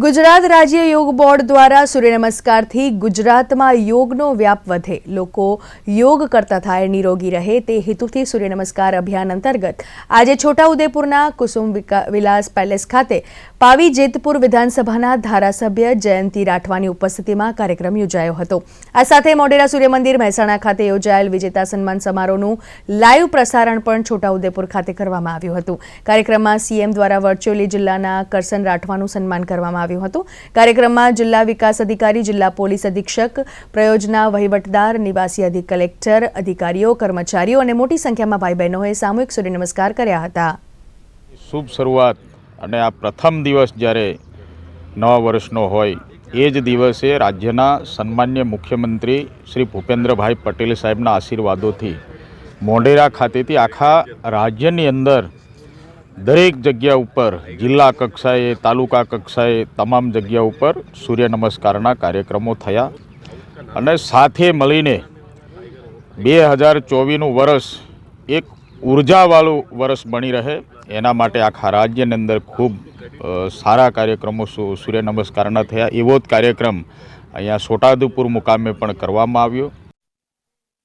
ગુજરાત રાજ્ય યોગ બોર્ડ દ્વારા સૂર્ય નમસ્કારથી ગુજરાતમાં યોગનો વ્યાપ વધે. લોકો યોગ કરતા થાય, નિરોગી રહે તે હેતુથી સૂર્ય નમસ્કાર અભિયાન અંતર્ગત આજે છોટાઉદેપુરના કુસુમ વિલાસ પેલેસ ખાતે પાવી જેતપુર વિધાનસભાના ધારાસભ્ય જયંતિ રાઠવાની ઉપસ્થિતિમાં કાર્યક્રમ યોજાયો હતો. આ સાથે મોઢેરા સૂર્યમંદિર મહેસાણા ખાતે યોજાયેલ વિજેતા સન્માન સમારોહનું લાઈવ પ્રસારણ પણ છોટાઉદેપુર ખાતે કરવામાં આવ્યું હતું. કાર્યક્રમમાં સીએમ દ્વારા વર્ચ્યુઅલી જિલ્લાના કરસન રાઠવાનું સન્માન કરવામાં આવ્યું હતું. કાર્યક્રમમાં જિલ્લા વિકાસ અધિકારી, જિલ્લા પોલીસ અધિક્ષક, પ્રયોજના વહીવટદાર, નિવાસી અધિક કલેક્ટર, અધિકારીઓ, કર્મચારીઓ અને મોટી સંખ્યામાં ભાઈ બહેનોએ સામૂહિક સૂર્ય નમસ્કાર કર્યા હતા. શુભ શરૂઆત અને આ પ્રથમ દિવસ જ્યારે નવા વર્ષનો હોય, એ જ દિવસે રાજ્યના સન્માન્ય મુખ્યમંત્રી શ્રી ભૂપેન્દ્રભાઈ પટેલ સાહેબના આશીર્વાદોથી મોઢેરા ખાતેથી આખા રાજ્યની અંદર દરેક જગ્યા ઉપર જિલ્લા કક્ષાએ, તાલુકા કક્ષાએ તમામ જગ્યા ઉપર સૂર્ય નમસ્કારના કાર્યક્રમો થયા અને સાથે મળીને બે હજાર ચોવીસનું વર્ષ એક ઉર્જાવાળું વર્ષ બની રહે. એના માટે આખા રાજ્યની અંદર ખૂબ સારા કાર્યક્રમો સૂર્ય નમસ્કારના થયા. એવો જ કાર્યક્રમ અહીંયા છોટાઉદેપુર મુકામે પણ કરવામાં આવ્યો.